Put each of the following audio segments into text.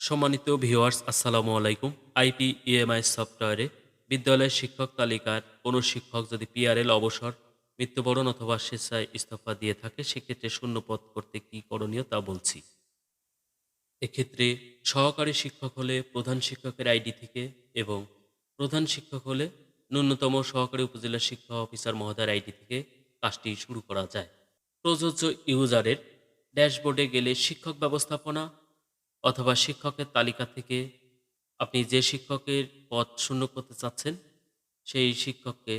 সম্মানিত ভিউয়ার্স, আসসালামু আলাইকুম। আইপি ইএমআই সফটওয়্যারে বিদ্যালয়ের শিক্ষক তালিকার কোনো শিক্ষক যদি পিআরএল অবসর, মৃত্যুবরণ অথবা স্বেচ্ছায় ইস্তফা দিয়ে থাকে, সেক্ষেত্রে শূন্যপদ করতে কী করণীয় তা বলছি। এক্ষেত্রে সহকারী শিক্ষক হলে প্রধান শিক্ষকের আইডি থেকে এবং প্রধান শিক্ষক হলে ন্যূনতম সহকারী উপজেলা শিক্ষা অফিসার মহোদয়ের আইডি থেকে কাজটি শুরু করা যায়। প্রযোজ্য ইউজারের ড্যাশবোর্ডে গেলে শিক্ষক ব্যবস্থাপনা অথবা শিক্ষকের তালিকা থেকে আপনি যে শিক্ষকের পদ শূন্য করতে চাচ্ছেন, সেই শিক্ষককে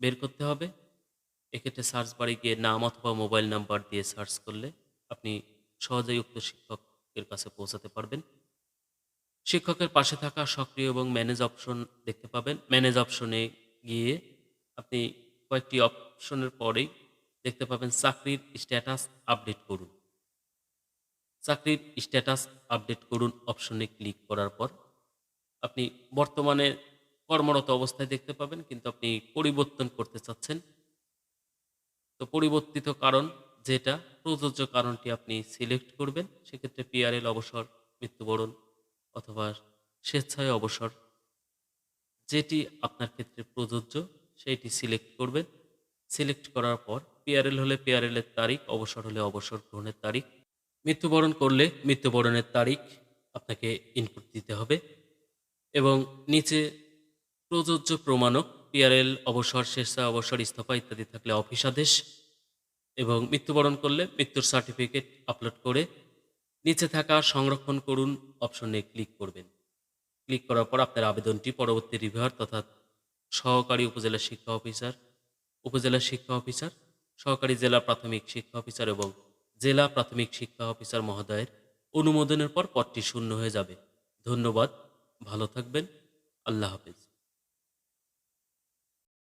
বের করতে হবে। এক্ষেত্রে সার্চ বারে গিয়ে নাম অথবা মোবাইল নাম্বার দিয়ে সার্চ করলে আপনি সহজেই উক্ত শিক্ষকের কাছে পৌঁছাতে পারবেন। শিক্ষকের পাশে থাকা সক্রিয় এবং ম্যানেজ অপশন দেখতে পাবেন। ম্যানেজ অপশনে গিয়ে আপনি কয়েকটি অপশনের পরেই দেখতে পাবেন চাকরির স্ট্যাটাস আপডেট করুন। চাকরির স্ট্যাটাস আপডেট করুন অপশনে ক্লিক করার পর। আপনি বর্তমানে কর্মরত অবস্থায় দেখতে পাবেন, কিন্তু আপনি পরিবর্তন করতে চাচ্ছেন। তো পরিবর্তিত কারণ যেটা, প্রযোজ্য কারণটি আপনি সিলেক্ট করবেন। সেক্ষেত্রে পিআরএল অবসর, মৃত্যুবরণ অথবা স্বেচ্ছায় অবসর। যেটি আপনার ক্ষেত্রে প্রযোজ্য সেইটি সিলেক্ট করবেন। সিলেক্ট করার পর পিআরএল হলে পিআরএলের তারিখ, অবসর হলে অবসর গ্রহণের তারিখ। মৃত্যুবরণ করলে মৃত্যুবরণের তারিখ আপনাকে ইনপুট দিতে হবে এবং নিচে প্রযোজ্য প্রমাণক পিআরএল অবসর স্বেচ্ছায় অবসর, ইস্তফা ইত্যাদি থাকলে অফিস আদেশ এবং মৃত্যুবরণ করলে মৃত্যুর সার্টিফিকেট আপলোড করে নিচে থাকা সংরক্ষণ করুন অপশনে ক্লিক করবেন। ক্লিক করার পর আপনার আবেদনটি পরবর্তী রিভিউয়ার তথা সহকারী উপজেলা শিক্ষা অফিসার উপজেলা শিক্ষা অফিসার সহকারী জেলা প্রাথমিক শিক্ষা অফিসার এবং জেলা প্রাথমিক শিক্ষা অফিসার মহোদয়ের অনুমোদনের পর পদটি শূন্য হয়ে যাবে। ধন্যবাদ। ভালো থাকবেন। আল্লাহ হাফেজ।